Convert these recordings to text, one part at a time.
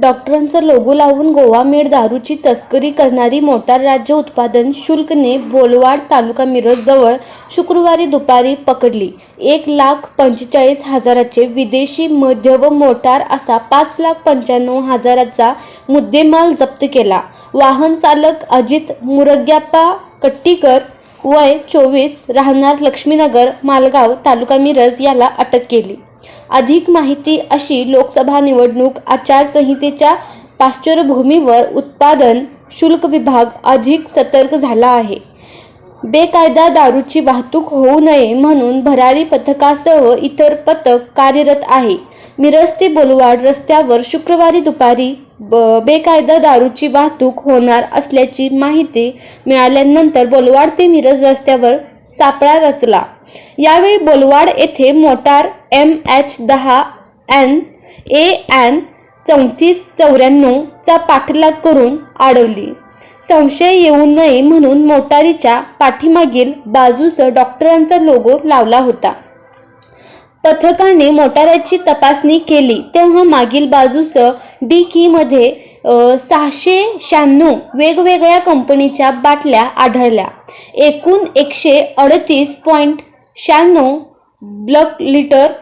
डॉक्टरांचा लोगो लावून गोवा मेड दारूची तस्करी करणारी मोटार राज्य उत्पादन शुल्कने बोलवाड तालुका मिरजजवळ शुक्रवारी दुपारी पकडली. एक लाख पंचेचाळीस हजाराचे विदेशी मध्य व मोटार असा पाच लाख पंच्याण्णव हजाराचा मुद्देमाल जप्त केला. वाहन चालक अजित मुरग्याप्पा कट्टीकर वय चोवीस राहणार लक्ष्मीनगर मालगाव तालुका मिरज याला अटक केली. अधिक माहिती अशी लोकसभा निवडणूक आचारसंहितेच्या पाश्चरभूमीवर उत्पादन शुल्क विभाग अधिक सतर्क झाला आहे. बेकायदा दारूची वाहतूक होऊ नये म्हणून भरारी पथकासह इतर पथक कार्यरत आहे. मिरज ते बोलवाड रस्त्यावर शुक्रवारी दुपारी ब- बेकायदा दारूची वाहतूक होणार असल्याची माहिती मिळाल्यानंतर बोलवाड ते मिरज रस्त्यावर सापळा रचला. यावेळी बोलवाड येथे मोटार एम एच दहा एन ए एन चौतीस चौऱ्याण्णव चा पाठलाग करून अडवली. संशय येऊ नये म्हणून मोटारीच्या पाठीमागील बाजूस डॉक्टरांचा लोगो लावला होता. पथकाने मोटाराची तपासणी केली तेव्हा मागील बाजूस डी कीमध्ये सहाशे शहाण्णव वेगवेगळ्या कंपनीच्या बाटल्या आढळल्या. एकूण एकशे अडतीस पॉईंट शहाण्णव ब्लक लिटर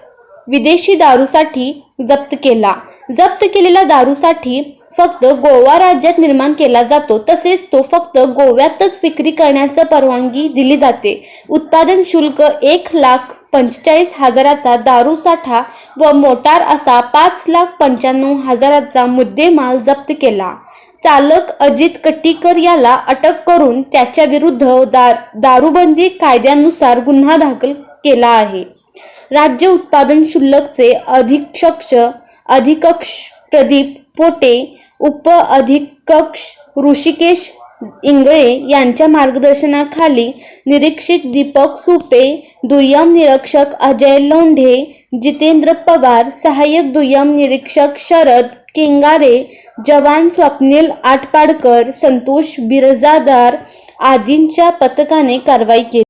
विदेशी दारूसाठी जप्त केला. जप्त केलेला दारूसाठी फक्त गोवा राज्यात निर्माण केला जातो तसेच तो फक्त गोव्यातच विक्री करण्यास परवानगी दिली जाते. उत्पादन शुल्क एक लाख पंचेचाळीस हजाराचा दारू साठा व मोटार असा पाच लाख पंच्याण्णव हजाराचा मुद्देमाल जप्त केला. चालक अजित कट्टीकर याला अटक करून त्याच्या विरुद्ध दार दारूबंदी कायद्यानुसार गुन्हा दाखल केला आहे. राज्य उत्पादन शुल्कचे अधीक्षक अधिकक्ष प्रदीप पोटे उप अधिकक्ष ऋषिकेश इंगळे यांच्या मार्गदर्शनाखाली निरीक्षक दीपक सुपे दुय्यम निरीक्षक अजय लोंढे जितेंद्र पवार सहाय्यक दुय्यम निरीक्षक शरद केंगारे जवान स्वप्नील आटपाडकर संतोष बिरजादार आदींच्या पथकाने कारवाई केली.